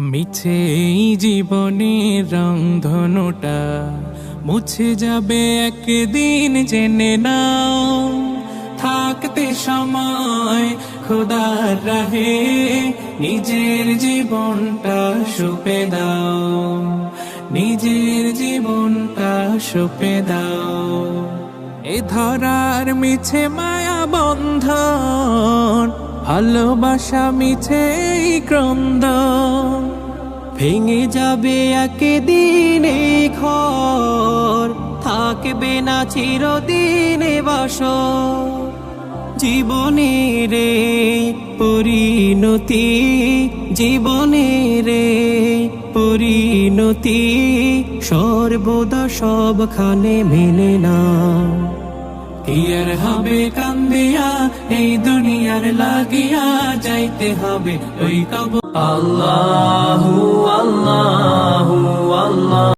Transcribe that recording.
মিছে এই জীবনের রংধনুটা মুছে যাবে একদিন, জেনে নাও। থাকতে সময় খোদার রাহে, নিজের জীবনটা সুপে দাও। নিজের জীবনটা সুপে দাও। এ ধরার মিছে মায়া বন্ধন ভালোবাসা মিছে ক্রন্দ, ভেঙে যাবে একদিন এই ঘর, থাকবে না চিরদিনে বাস জীবনের পরিণতি জীবনের পরিণতি, সর্বদা সবখানে মেলে না। আর হবে কান্দিয়া এই দুনিয়ার লাগিয়া যাইতে হবে ওই কব আল্লাহু